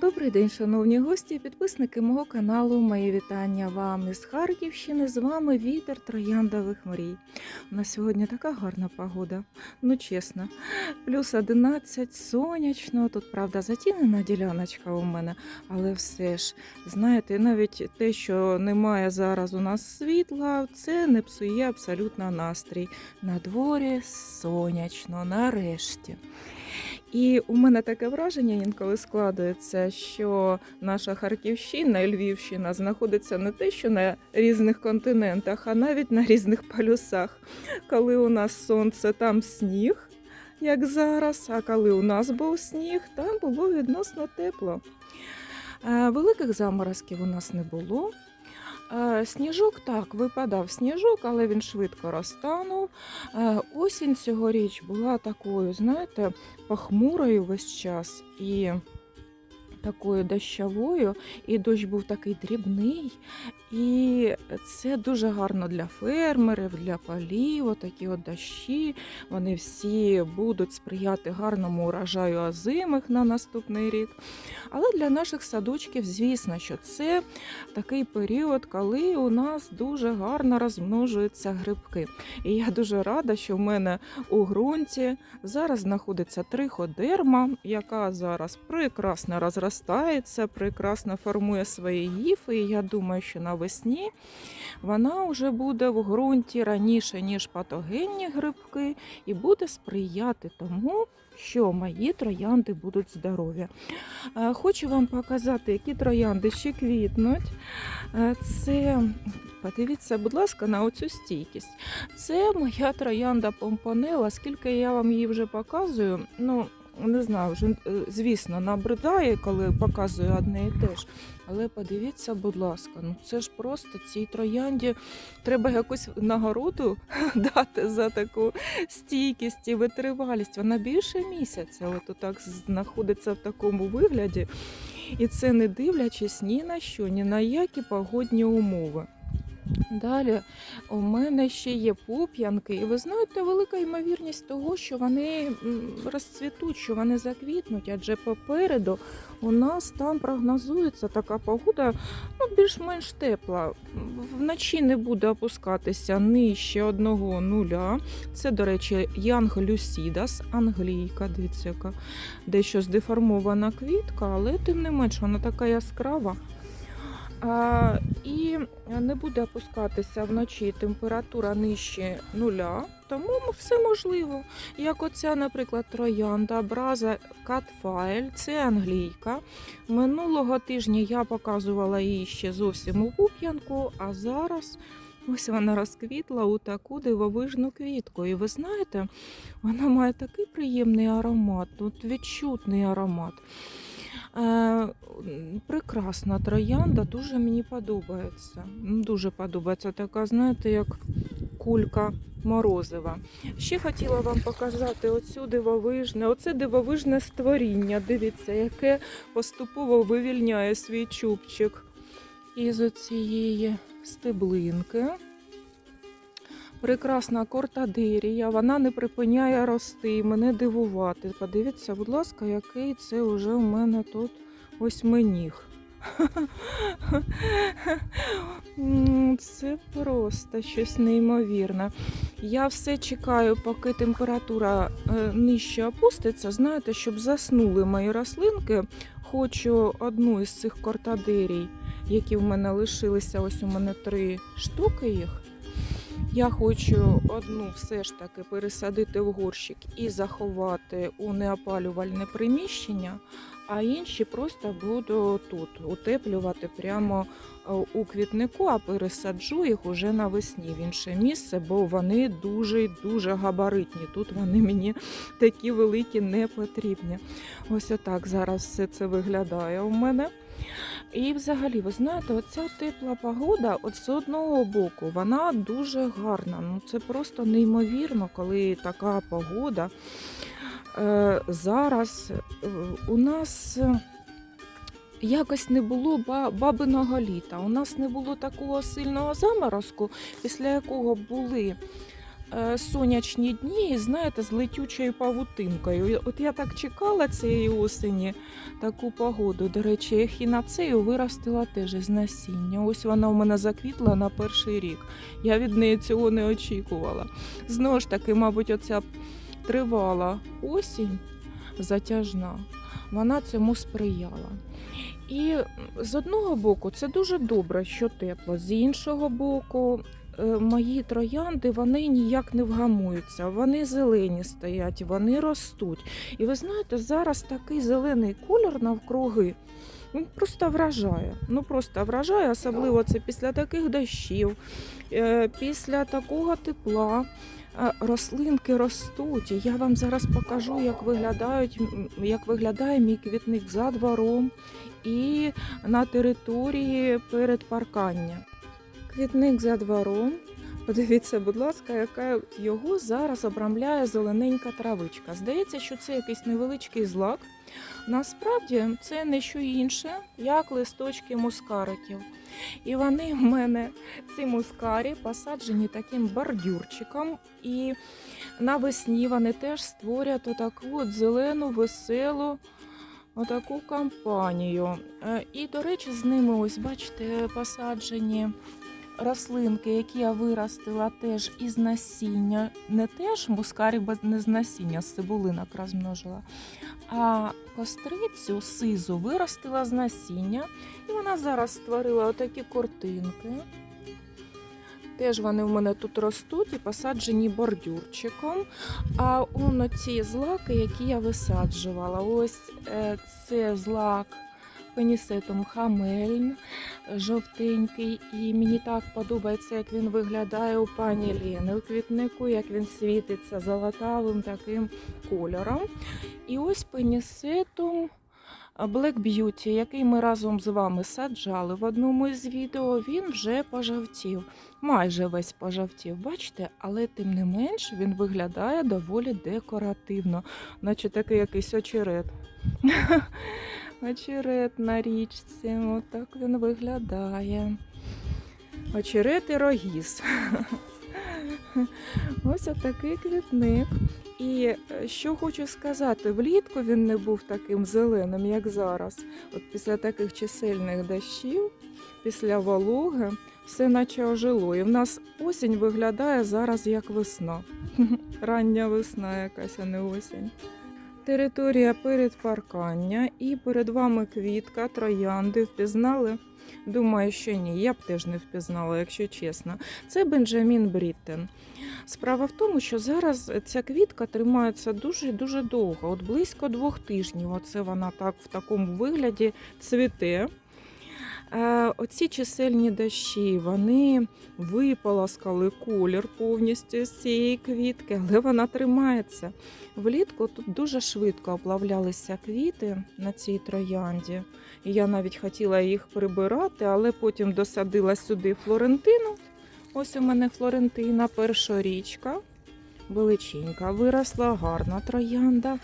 Добрий день, шановні гості, і підписники мого каналу. Мої вітання вам із Харківщини. З вами вітер трояндових мрій. У нас сьогодні така гарна погода. Ну чесно, плюс 11, сонячно. Тут правда затінена діляночка у мене, але все ж знаєте, навіть те, що немає зараз у нас світла, це не псує абсолютно настрій. На дворі сонячно, нарешті. І у мене таке враження інколи складається, що наша Харківщина і Львівщина знаходиться не те, що на різних континентах, а навіть на різних полюсах. Коли у нас сонце, там сніг, як зараз, а коли у нас був сніг, там було відносно тепло. Великих заморозків у нас не було. Е, Сніжок так, випадав сніжок, але він швидко розтанув. Е, Осінь цьогоріч була такою, знаєте, похмурою весь час і такою дощовою, і дощ був такий дрібний. І це дуже гарно для фермерів, для полів. Такі от дощі. Вони всі будуть сприяти гарному урожаю озимих на наступний рік. Але для наших садочків, звісно, що це такий період, коли у нас дуже гарно розмножуються грибки. І я дуже рада, що в мене у ґрунті зараз знаходиться триходерма, яка зараз прекрасно розростається, прекрасно формує свої гіфи. І я думаю, що навесні вона вже буде в ґрунті раніше, ніж патогенні грибки, і буде сприяти тому, що мої троянди будуть здорові. Е, Хочу вам показати, які троянди ще квітнуть. Е, Це подивіться, будь ласка, на оцю стійкість. Це моя троянда помпонела. Скільки я вам її вже показую, ну не знаю, вже е, звісно, набридає, коли показую одне і те ж. Але подивіться, будь ласка, ну це ж просто цій троянді треба якусь нагороду дати за таку стійкість і витривалість. Вона більше місяця, от так знаходиться в такому вигляді. І це не дивлячись ні на що, ні на які погодні умови. Далі у мене ще є пуп'янки, і ви знаєте, велика ймовірність того, що вони розцвітуть, що вони заквітнуть, адже попереду у нас там прогнозується така погода, ну, більш-менш тепла. Вночі не буде опускатися нижче одного нуля. Це, до речі, Янг Люсідас, англійка, дивіться, яка дещо здеформована квітка, але тим не менш вона така яскрава. І не буде опускатися вночі температура нижче нуля, тому все можливо. Як оця, наприклад, троянда, браза Catfile, це англійка. Минулого тижня я показувала її ще зовсім у пуп'янку, а зараз ось вона розквітла у таку дивовижну квітку. І ви знаєте, вона має такий приємний аромат, тут відчутний аромат. Е, прекрасна троянда, дуже мені подобається. Дуже подобається така, знаєте, як кулька морозива. Ще хотіла вам показати оцю дивовижне, оце дивовижне створіння. Дивіться, яке поступово вивільняє свій чубчик із оцієї стеблинки. Прекрасна кортадерія, вона не припиняє рости і мене дивувати. Подивіться, будь ласка, який це вже у мене тут восьминіг. М, Це просто щось неймовірне. Я все чекаю, поки температура е, нижче опуститься. Знаєте, щоб заснули мої рослинки. Хочу одну із цих кортадерій, які в мене лишилися. Ось у мене три штуки їх. Я хочу одну все ж таки пересадити в горщик і заховати у неопалювальне приміщення, а інші просто буду тут утеплювати прямо е, у квітнику, а пересаджу їх уже навесні в інше місце, бо вони дуже дуже габаритні. Тут вони мені такі великі не потрібні. Ось отак зараз все це виглядає у мене. І взагалі, ви знаєте, оця тепла погода, от з одного боку, вона дуже гарна. Ну це просто неймовірно, коли така погода. Е, зараз е, у нас е, якось не було бабиного літа. У нас не було такого сильного заморозку, після якого були сонячні дні, знаєте, з летючою павутинкою. От я так чекала цієї осені таку погоду. До речі, ехінацею виростила теж із насіння. Ось вона у мене заквітла на перший рік. Я від неї цього не очікувала. Знову ж таки, мабуть, оця тривала осінь затяжна, вона цьому сприяла. І з одного боку це дуже добре, що тепло. З іншого боку, е, мої троянди вони ніяк не вгамуються. Вони зелені стоять, вони ростуть. І ви знаєте, зараз такий зелений колір навкруги. Просто вражає. Ну просто вражає, особливо це після таких дощів, е, після такого тепла. Е, Рослинки ростуть. Я вам зараз покажу, як виглядають, як виглядає мій квітник за двором і на території перед паркання. Квітник за двором. Подивіться, будь ласка, яка його зараз обрамляє зелененька травичка. Здається, що це якийсь невеличкий злак. Насправді це не що інше, як листочки мускариків. І вони в мене, ці мускарі, посаджені таким бордюрчиком. І навесні вони теж створять отаку от зелену, веселу отаку кампанію. Е, І, до речі, з ними, ось бачите, посаджені рослинки, які я виростила теж із насіння. Не теж мускарі не з насіння, з цибулинок розмножила. А кострицю сизу виростила з насіння, і вона зараз створила отакі картинки. Теж вони в мене тут ростуть і посаджені бордюрчиком. А он ці злаки, які я висаджувала. Ось е, це злак пенісетом хамельн, жовтенький. І мені так подобається, як він виглядає у пані Лєни у квітнику, як він світиться золотавим таким кольором. І ось пенісетом Black Beauty, який ми разом з вами саджали в одному із відео, він вже пожовтів. Майже весь пожовтів, бачите, але тим не менш він виглядає доволі декоративно, наче такий якийсь очерет. Очерет на річці, отак він виглядає. Очерет і рогіз. Ось отакий квітник. І е, що хочу сказати, влітку він не був таким зеленим, як зараз. От після таких чисельних дощів, після вологи, все наче ожило. І в нас осінь виглядає зараз як весна. Рання весна якась, а не осінь. Територія перед паркання і перед вами квітка, троянди. Впізнали? Думаю, що ні. Я б теж не впізнала, якщо чесно. Це Бенджамін Бріттен. Справа в тому, що зараз ця квітка тримається дуже дуже довго, от близько двох тижнів. Оце вона так в такому вигляді цвіте. Е, Оці чисельні дощі вони виполоскали колір повністю з цієї квітки, але вона тримається. Влітку тут дуже швидко оплавлялися квіти на цій троянді. Я навіть хотіла їх прибирати, але потім досадила сюди Флорентину. Ось у мене Флорентина, першорічка, величенька, виросла гарна троянда.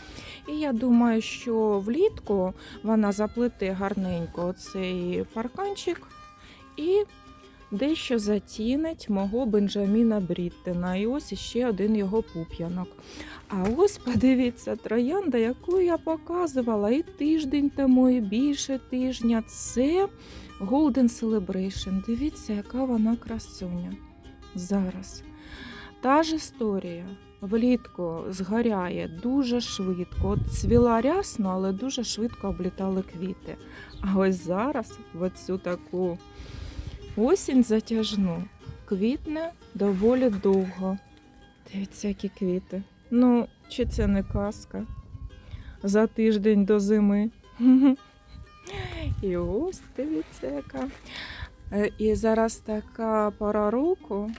І я думаю, що влітку вона заплете гарненько цей парканчик і дещо затінить мого Бенджаміна Бріттена. І ось іще один його пуп'янок. А ось подивіться, троянда, яку я показувала і тиждень тому, і більше тижня. Це Golden Celebration. Дивіться, яка вона красуня. Зараз. Та ж історія. Влітку згоряє дуже швидко. От цвіла рясно, але дуже швидко облітали квіти. А ось зараз, в оцю таку осінь затяжну, квітне доволі довго. Дивіться, які квіти. Ну, чи це не казка? За тиждень до зими. І ось дивіться, яка. Е, І зараз така пора року,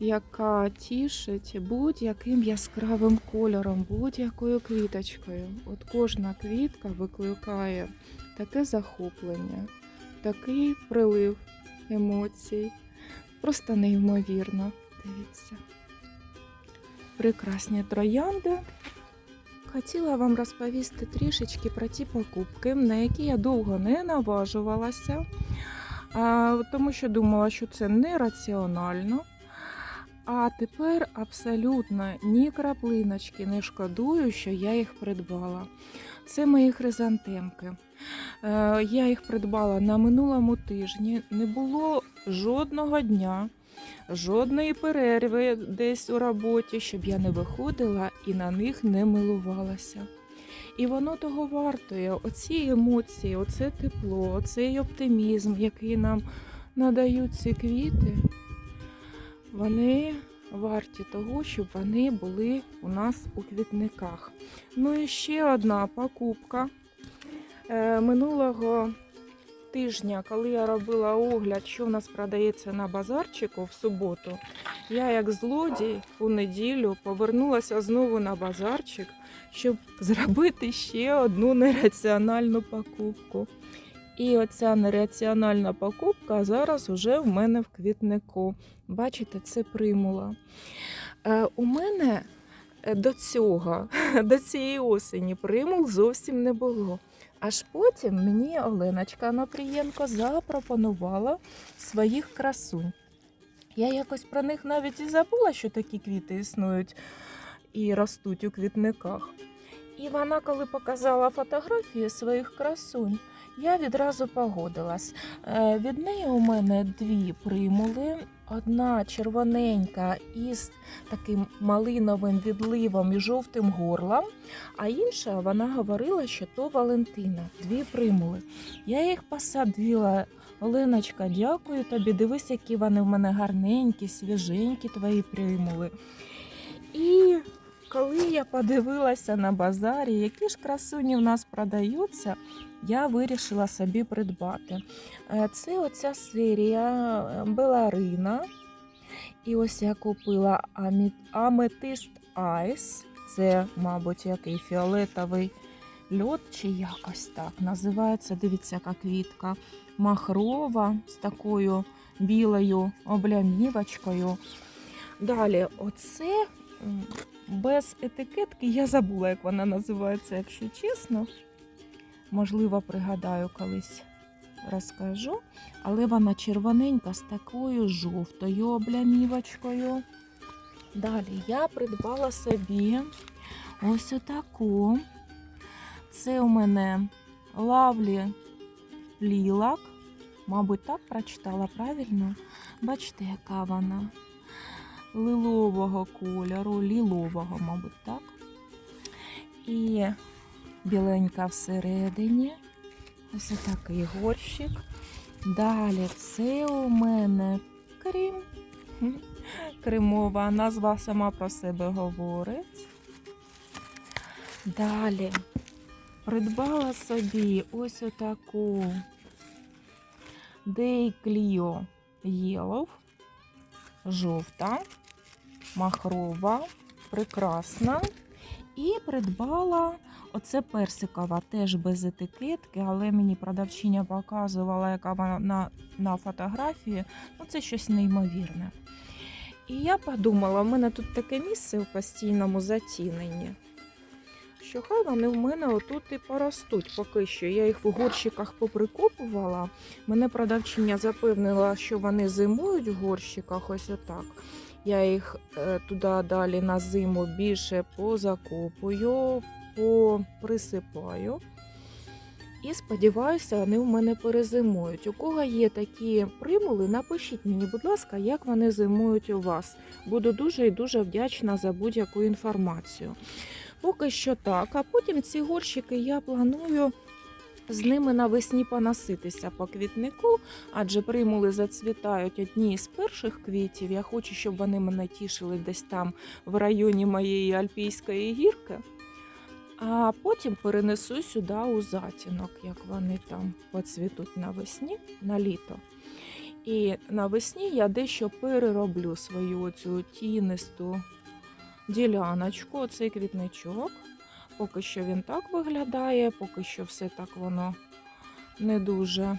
яка тішить будь-яким яскравим кольором, будь-якою квіточкою. От кожна квітка викликає таке захоплення, такий прилив емоцій. Просто неймовірно. Дивіться. Прекрасні троянди. Хотіла вам розповісти трішечки про ті покупки, на які я довго не наважувалася, тому що думала, що це нераціонально. А тепер абсолютно ні краплиночки не шкодую, що я їх придбала. Це мої хризантемки. Е, Я їх придбала на минулому тижні. Не було жодного дня, жодної перерви десь у роботі, щоб я не виходила і на них не милувалася. І воно того вартує. Оці емоції, оце тепло, оцей оптимізм, який нам надають ці квіти, вони варті того, щоб вони були у нас у квітниках. Ну і ще одна покупка. Е, Минулого тижня, коли я робила огляд, що в нас продається на базарчику в суботу, я як злодій у неділю повернулася знову на базарчик, щоб зробити ще одну нераціональну покупку. І оця нераціональна покупка зараз уже в мене в квітнику. Бачите, це примула. Е, у мене е, до цього, до цієї осені примул зовсім не було. Аж потім мені Оленочка Анопрієнко запропонувала своїх красунь. Я якось про них навіть і забула, що такі квіти існують і ростуть у квітниках. І вона, коли показала фотографії своїх красунь, я відразу погодилась. Е, Від неї у мене дві примули. Одна червоненька із таким малиновим відливом і жовтим горлом, а інша вона говорила, що то Валентина, дві примули. Я їх посадила. Оленочка, дякую тобі. Дивись, які вони в мене гарненькі, свіженькі твої примули. І коли я подивилася на базарі, які ж красуні в нас продаються, я вирішила собі придбати. Е, Це оця серія е, Беларина. І ось я купила Аметист Айс. Це, мабуть, який фіолетовий льод, чи якось так називається. Дивіться, яка квітка. Махрова з такою білою облямівочкою. Далі, оце без етикетки. Я забула, як вона називається, якщо чесно. Можливо, пригадаю колись розкажу. Але вона червоненька з такою жовтою облямівочкою. Далі я придбала собі ось отаку. Це у мене лавлі лілак. Мабуть, так прочитала правильно. Бачите, яка вона лилового кольору, лілового, мабуть, так. І біленька всередині. Ось такий горщик. Далі це у мене крім. Хм, Кремова назва сама про себе говорить. Далі придбала собі ось Day Clio Yellow. Жовта, махрова, прекрасна. І придбала оце персикова, теж без етикетки, але мені продавчиня показувала, яка вона на, на фотографії. Ну, це щось неймовірне. І я подумала, в мене тут таке місце в постійному затіненні, що хай вони в мене отут і поростуть поки що. Я їх в горщиках поприкопувала. Мене продавчиня запевнила, що вони зимують в горщиках, ось отак. Я їх е, туди далі на зиму більше позакопую, поприсипаю. І сподіваюся, вони в мене перезимують. У кого є такі примули, напишіть мені, будь ласка, як вони зимують у вас. Буду дуже і дуже вдячна за будь-яку інформацію. Поки що так, а потім ці горщики я планую з ними навесні поноситися по квітнику, адже примули зацвітають одні з перших квітів. Я хочу, щоб вони мене тішили десь там в районі моєї Альпійської гірки. А потім перенесу сюди у затінок, як вони там поцвітуть навесні на літо. І навесні я дещо перероблю свою оцю тінисту діляночку, оцей квітничок. Поки що він так виглядає, поки що все так воно не дуже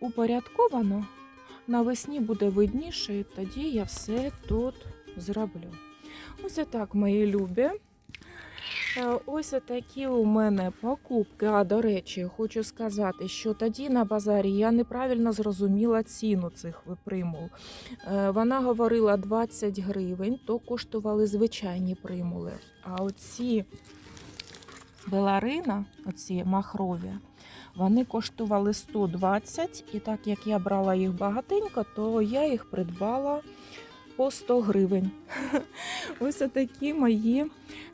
упорядковано. Навесні буде видніше, і тоді я все тут зроблю. Ось так, мої любі. Е, Ось такі у мене покупки. А до речі, хочу сказати, що тоді на базарі я неправильно зрозуміла ціну цих випримул. Е, Вона говорила 20 гривень, то коштували звичайні примули. А оці беларина, оці махрові, вони коштували 120, і так як я брала їх багатенько, то я їх придбала по 100 гривень. Ось такі мої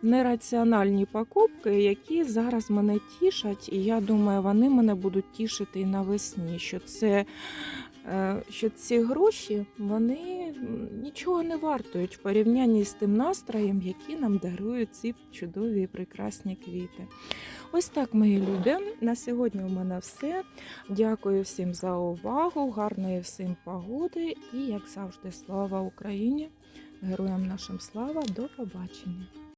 нераціональні покупки, які зараз мене тішать, і я думаю, вони мене будуть тішити і навесні. Що це що ці гроші вони нічого не вартують в порівнянні з тим настроєм, який нам дарують ці чудові і прекрасні квіти. Ось так, мої любі. На сьогодні у мене все. Дякую всім за увагу, гарної всім погоди і, як завжди, слава Україні! Героям нашим слава! До побачення!